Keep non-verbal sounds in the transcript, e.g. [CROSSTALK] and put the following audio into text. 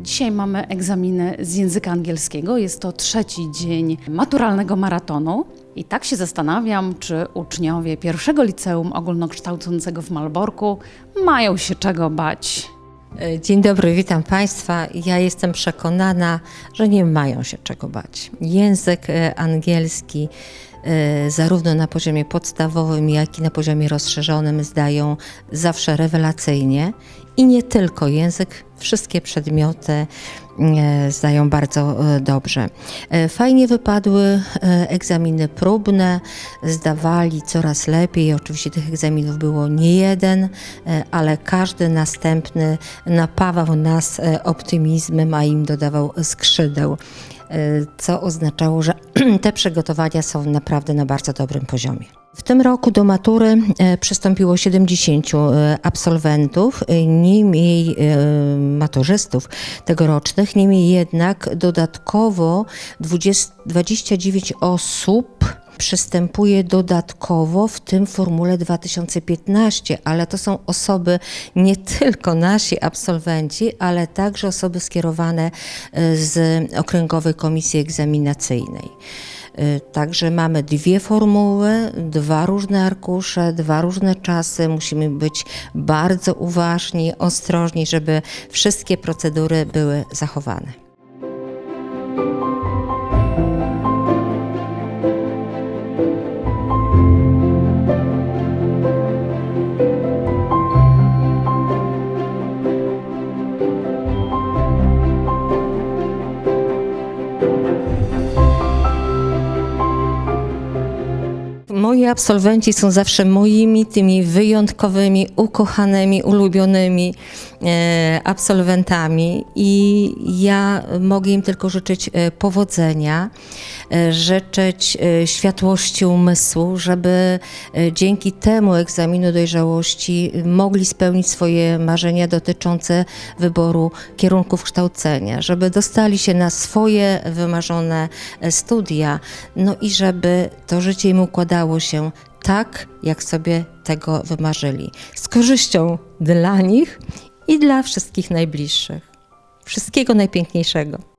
Dzisiaj mamy egzaminy z języka angielskiego. Jest to trzeci dzień maturalnego maratonu. I tak się zastanawiam, czy uczniowie pierwszego liceum ogólnokształcącego w Malborku mają się czego bać. E, Dzień dobry, witam Państwa. Ja jestem przekonana, że nie mają się czego bać. Język e, angielski, e, zarówno na poziomie podstawowym, jak i na poziomie rozszerzonym, zdają zawsze rewelacyjnie. I nie tylko język, wszystkie przedmioty e, zdają bardzo e, dobrze. E, Fajnie wypadły egzaminy próbne, zdawali coraz lepiej. Oczywiście tych egzaminów było nie jeden, ale każdy następny napawał nas optymizmem, a im dodawał skrzydeł, co oznaczało, że [CLEARS THROAT] te przygotowania są naprawdę na bardzo dobrym poziomie. W tym roku do matury e, przystąpiło 70 e, absolwentów, e, nie mniej e, maturzystów tegorocznych, niemniej jednak dodatkowo 20, 29 osób przystępuje dodatkowo w tym formule 2015, ale to są osoby nie tylko nasi absolwenci, ale także osoby skierowane z Okręgowej Komisji Egzaminacyjnej. E, Także mamy dwie formuły, dwa różne arkusze, dwa różne czasy. Musimy być bardzo uważni, ostrożni, żeby wszystkie procedury były zachowane. Moi absolwenci są zawsze moimi tymi wyjątkowymi, ukochanymi, ulubionymi e, absolwentami i ja mogę im tylko życzyć e, powodzenia, e, życzyć światłości umysłu, żeby dzięki temu egzaminu dojrzałości mogli spełnić swoje marzenia dotyczące wyboru kierunków kształcenia, żeby dostali się na swoje wymarzone studia, no i żeby to życie im układało się tak, jak sobie tego wymarzyli. Z korzyścią dla nich i dla wszystkich najbliższych. Wszystkiego najpiękniejszego.